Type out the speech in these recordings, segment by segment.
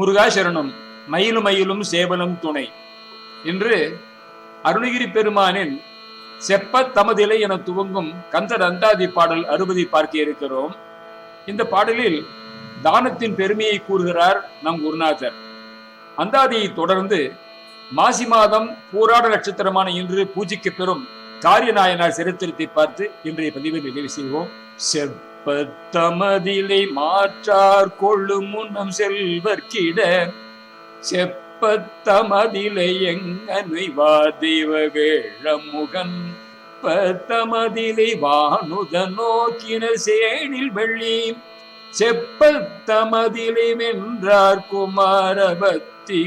முருகாசரணம் மயிலும் மயிலும் சேவலும் துணை. இன்று அருணகிரி பெருமானின் செப்ப தமதிலை என துவங்கும் கந்த தந்தாதி பாடல் அறுபதை பார்க்க இருக்கிறோம். இந்த பாடலில் தானத்தின் பெருமையை கூறுகிறார் நம் குருநாதர். அந்தாதியை தொடர்ந்து மாசி மாதம் பூராட நட்சத்திரமான இன்று பூஜைக்கு பெறும் காரியநாயனார் சரித்திரத்தை பார்த்து இன்றைய பதிவில் நிறைவு செய்வோம். செப்பத்தமதிலை மாற்றார் கொள்ளும் முன்னம் செல்வர்க்கிட செப்பத்தமதிலை எங்கனுவா தெய்வவேழமுகன் பத்தமதிலை வானுத நோக்கின சேனில் வெள்ளி. செப்பத்தமதிலை வென்றார் குமாரபத்தி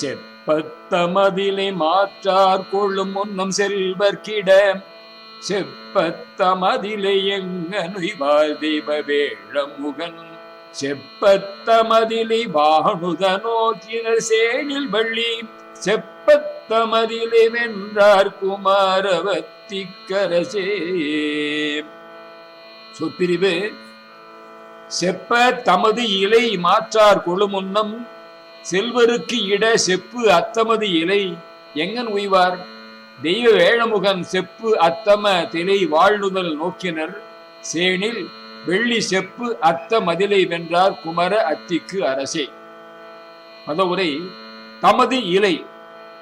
செப்பத்தமதிலை மாற்றார் கொள்ளும் முன்னம் செல்வர்க்கிட செப்பத்தமதிலை எங்கனுய்வார் தெய்வ வேழமுகன் செப்பத்தமதிலை வாணுத நோக்கினர் சேனில் வள்ளி. செப்பத்தமதிலை வென்றார் குமாரவத்தி கரசே சொற்பிரிவு. செப்ப தமது இலை மாற்றார் கொழுமுன்னம். செல்வருக்கு இட செப்பு அத்தமது இலை. எங்கன் உய்வார்? தெய்வ வேழமுகன் செப்பு அத்தம திலை வாழ்நுதல் நோக்கினர். சேனில் வெள்ளி செப்பு அத்த மதிலை வென்றார் குமர அத்திக்கு அரசே. பதவுரை தமது இலை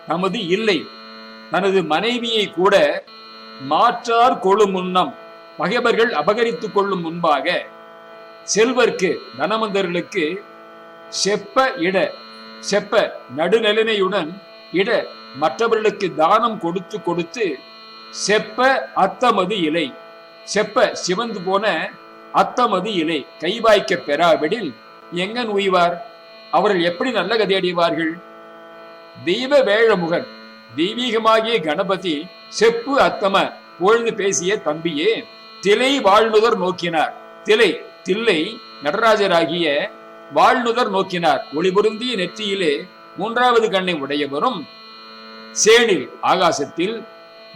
தமது இல்லை தனது மனைவியை கூட மாற்றார் கொழு முன்னம் பகைவர்கள் அபகரித்துக் கொள்ளும் முன்பாக செல்வர்க்கு தனமந்தர்களுக்கு செப்ப இட செப்ப நடுநிலைமையுடன் இட மற்றவர்களுக்கு தானம் கொடுத்து கொடுத்து செப்ப அத்தமது இலை. செப்ப சிவந்து போன அத்தமது இலை. கைவாய்க்க பெறாவிடில் எங்கன் உய்வார்? அவர்கள் எப்படி நல்ல கதை அடைவார்கள்? தெய்வ வேழமுகன் தெய்வீகமாகிய கணபதி செப்பு அத்தம புகழ்ந்து பேசிய தம்பியே திலை வாழ்நுதர் நோக்கினார். திலை தில்லை நடராஜராகிய வாழ்நுதர் நோக்கினார். ஒளிபுருந்திய நெற்றியிலே மூன்றாவது கண்ணை உடையவரும் சேனில் ஆகாசத்தில்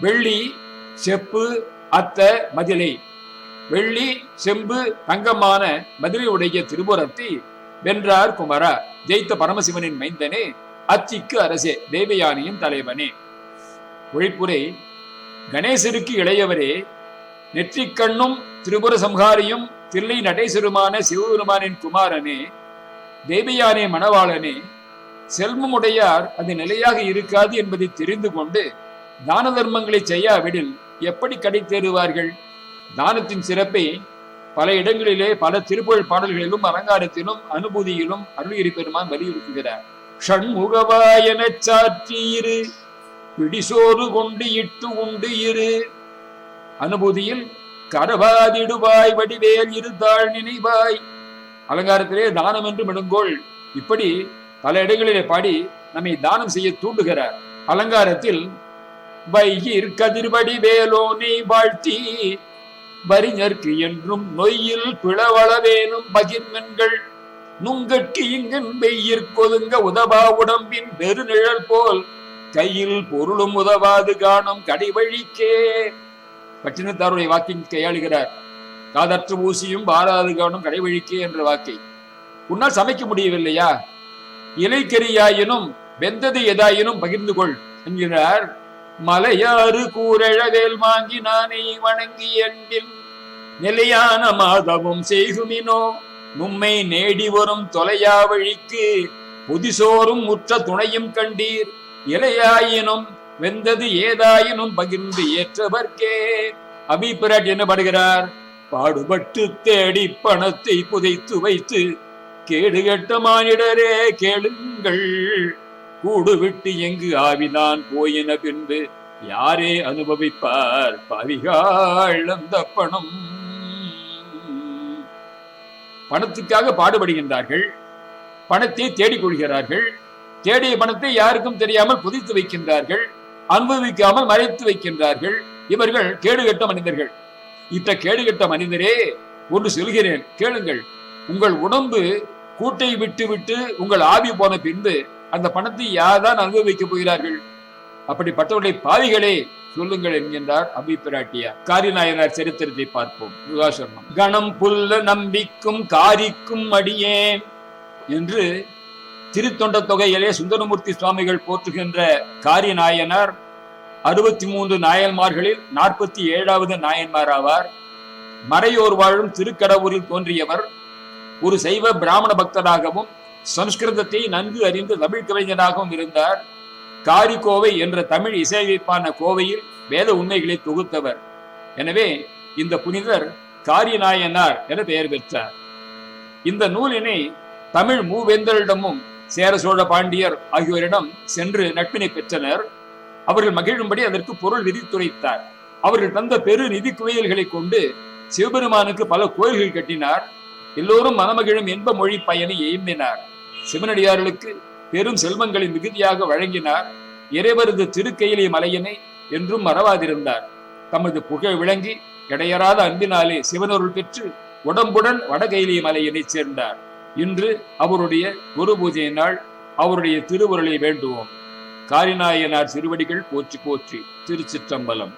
வெள்ளி செப்பு அத்த மதிலை. வெள்ளி செம்பு தங்கமான மதுரையுடைய உடைய திருபுரத்தை வென்றார் குமரா. ஜெயித்த பரமசிவனின் மைந்தனே அத்திக்கு அரசே தேவயானியின் தலைவனே. ஒழிப்புரை கணேசருக்கு இளையவரே நெற்றிக்கண்ணும் திரிபுர சம்ஹாரியும் தில்லை நடேசருமான சிவபெருமானின் குமாரனே தேவயானே மணவாளனே செல்வமுடையார் அது நிலையாக இருக்காது என்பதை தெரிந்து கொண்டு தான தர்மங்களை செய்யாவிடில் எப்படி கடை தேறுவார்கள் தானத்தின் சிறப்பை பல இடங்களிலே பல திருப்புகழ் பாடல்களிலும் அலங்காரத்திலும் அனுபூதியிலும் அருள்கிரி பெருமான் வலியுறுத்துகிறார் ஷண்முகவாயன சாற்றியிரு பிடிசோறு கொண்டு இட்டு உண்டு இரு. அனுபூதியில் கடவாதிடுவாய் வடிவேல் இருத்தாள் நினைவாய். அலங்காரத்திலே தானம் என்று மிடுங்கோள். இப்படி பல இடங்களிலே பாடி நம்மை தானம் செய்ய தூண்டுகிறார் அலங்காரத்தில் வையிற் கதிர்வடி வேலோனை வாழ்த்தி வரிஞர்க்கு என்றும் நொய்யில் பிளவளவேனும் பகிர்மென்கள். நுங்கட்கு இங்கன் வெய்யிற் கொதுங்க உதவா உடம்பின் பெருநிழல் போல் கையில் பொருளும் உதவாது காணும் கடைவழிக்கே. பட்டினத்தாருடைய வாக்கின் கையாளுகிறார் காதற்று ஊசியும் பாராது காணும் கடைவழிக்கே என்ற வாக்கை உன்னால் சமைக்க முடியவில்லையா? இலைக்கரியாயினும் வெந்தது எதாயினும் பகிர்ந்து கொள் என்கிறார். மலையாறு கூரழவேல் வாங்கி நானே வணங்கி என்பில் நிலையான மாதவும் செய்குமினோ நும்மை நேடி வரும் தொலையா வழிக்கு புதிசோறும் முற்ற துணையும் கண்டீர். இலையாயினும் வெந்தது ஏதாயினும் பகிர்ந்து ஏற்றவர்க்கே. அபிப்பிராட் என்ன படுகிறார். பாடுபட்டு தேடி பணத்தை புதைத்து வைத்து கேடு கெட்ட மானிடரே கேளுங்கள். கூடு விட்டு எங்கு ஆவினான் போயின பின்பு யாரே அனுபவிப்பார் பவிகாள் அந்த பணம் பணத்துக்காக பாடுபடுகின்றார்கள். பணத்தை தேடிக் கொள்கிறார்கள். தேடிய பணத்தை யாருக்கும் தெரியாமல் புதித்து வைக்கின்றார்கள். அனுபவிக்காமல் மறைத்து வைக்கின்றார்கள். இவர்கள் கேடுகட்ட மனிதர்கள். இத்த கேடுகட்ட மனிதரே ஒன்று சொல்கிறேன் கேளுங்கள். உங்கள் உடம்பு கூட்டை விட்டு விட்டு உங்கள் ஆவி போன பின்பு அந்த பணத்தை யார்தான் அனுபவிக்க போகிறார்கள்? அப்படிப்பட்டவர்களை பாவிகளே சொல்லுங்கள் என்கின்றார் அபி காரி காரிநாயனார் சரித்திரத்தை பார்ப்போம். யுகாசரணம் கணம் புல்ல நம்பிக்கும் காரிக்கும் அடியேன் என்று திருத்தொண்ட தொகையிலே சுந்தரமூர்த்தி சுவாமிகள் போற்றுகின்ற காரி நாயனார் அறுபத்தி மூன்று நாயன்மார்களில் நாற்பத்தி ஏழாவது நாயன்மார் ஆவார் மறையோர் வாழும் திருக்கடவுரில் தோன்றியவர் ஒரு சைவ பிராமண பக்தராகவும் சம்ஸ்கிருதத்தை நன்கு அறிந்து தமிழ் கவிஞராகவும் இருந்தார். காரிக்கோவை என்ற தமிழ் இசையமைப்பான கோவையில் வேத உண்மைகளை தொகுத்தவர். எனவே இந்த புனிதர் காரியநாயனார் என பெயர் பெற்றார். இந்த நூலினை தமிழ் மூவேந்தரிடமும் சேர சோழ பாண்டியர் ஆகியோரிடம் சென்று நட்பினை பெற்றனர். அவர்கள் மகிழும்படி அதற்கு பொருள் விதித்துரைத்தார் அவர்கள் தந்த பெரு நிதி குவியல்களை கொண்டு சிவபெருமானுக்கு பல கோயில்கள் கட்டினார். எல்லோரும் மனமகிழும் இன்ப மொழி பயனை எய்மினார். சிவனடியார்களுக்கு பெரும் செல்வங்களை மிகுதியாக வழங்கினார். இறைவரது திருக்கையிலே மலையினை என்றும் மறவாதிருந்தார். தமது புகழ் விளங்கி இடையறாத அன்பினாலே சிவனருள் பெற்று உடம்புடன் வடகையிலே மலையினை சேர்ந்தார். இன்று அவருடைய குரு பூஜை நாள். அவருடைய திருவுருளை வேண்டுவோம். காரிநாயனார் சிறுவடிகள் போற்றி போற்றி திருச்சிற்றம்பலம்.